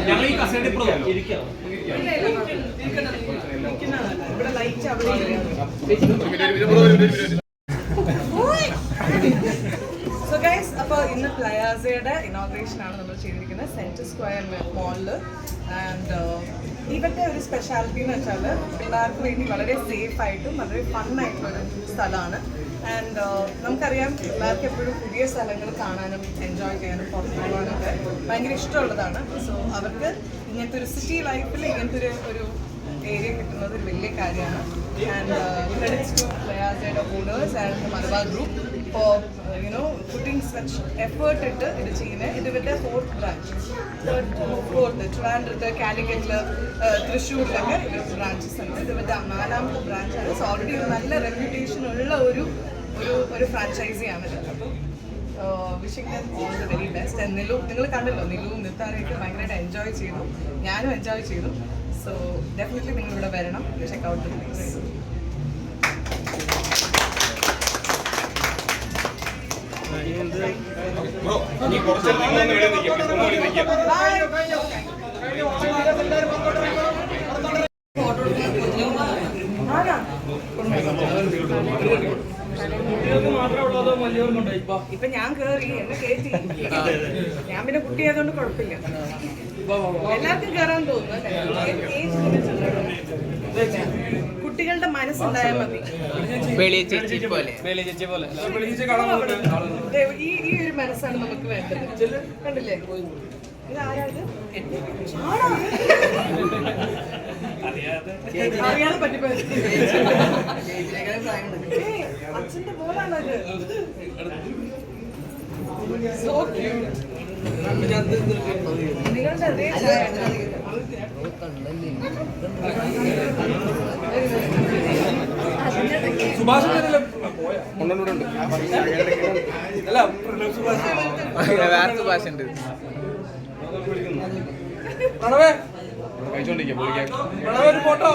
ഞങ്ങൾ ഈ ഇപ്പുറം ഇവിടെ ലൈറ്റ് അവിടെ ഇന്ന് പ്ലയാസയുടെ ഇനോഗ്രേഷൻ ആണ് നമ്മൾ ചെയ്തിരിക്കുന്നത്. സെന്റർ സ്ക്വയർ മോളിൽ ആൻഡ് ഇവരുടെ ഒരു സ്പെഷ്യാലിറ്റി എന്ന് വെച്ചാൽ പിള്ളേർക്ക് വേണ്ടി വളരെ സേഫ് ആയിട്ടും വളരെ ഫൺ ആയിട്ടുള്ള ഒരു സ്ഥലമാണ് ആൻഡ് നമുക്കറിയാം പിള്ളേർക്ക് എപ്പോഴും പുതിയ സ്ഥലങ്ങൾ കാണാനും എൻജോയ് ചെയ്യാനും പുറത്തു പോകാനൊക്കെ ഭയങ്കര ഇഷ്ടമുള്ളതാണ്. സോ അവർക്ക് ഇങ്ങനത്തെ ഒരു സിറ്റി ലൈഫിൽ ഇങ്ങനത്തെ ഒരു ഒരു ഏരിയ കിട്ടുന്നത് ഒരു വലിയ കാര്യമാണ്. And credits to പ്രയാസയുടെ owners and Malabar group for you know putting such effort ഇട്ട് ഇത് ചെയ്യുന്നത് ഇത് ഇവരുടെ ഫോർത്ത് ബ്രാഞ്ച് ഫോർത്ത് ട്രിവാൻഡ്രത്ത് കാലിക്കറ്റിൽ തൃശ്ശൂരിലൊക്കെ ഇവർ ബ്രാഞ്ചസ് ഉണ്ട്. ഇത് ഇവരുടെ നാലാമത്തെ ബ്രാഞ്ചാണ് സോ ഓൾറെഡി ഒരു നല്ല റെപ്യൂട്ടേഷൻ ഉള്ള ഒരു ഒരു ഒരു ഫ്രാഞ്ചൈസിയാണ് ഇത്. അപ്പം wishing them all the very best Nilu നിങ്ങൾ കണ്ടല്ലോ നിലുവും നിർത്താനായിട്ട് ഭയങ്കരമായിട്ട് എൻജോയ് ചെയ്തു. ഞാനും എൻജോയ് ചെയ്തു. സോ ഡെഫിനറ്റ്ലി നിങ്ങൾ ഇവിടെ വരണം ചെക്ക് ഔട്ട് ദ ഇപ്പൊ ഞാൻ കേറി എന്നെ കേറ്റി. ഞാൻ പിന്നെ കുട്ടിയായതുകൊണ്ട് കുഴപ്പമില്ല. എല്ലാവർക്കും കേറാൻ തോന്നുന്നു. കുട്ടികളുടെ മനസ്സുണ്ടായാൽ മതി. ഈ ഈ ഒരു മനസ്സാണ് നമുക്ക് വേണ്ടത്. കണ്ടില്ലേ? അറിയാതെ പറ്റിപ്പോയി. ഏയ്, അച്ഛന്റെ മോളാണത്. So cute. നിങ്ങളുടെ അതേ ചായ സുഭാഷ് അല്ല വേറെ സുഭാഷ് ഉണ്ട്. പ്രണവേ. കഴിച്ചോണ്ടിരിക്കുക പ്രണവ് ഒരു ഫോട്ടോ.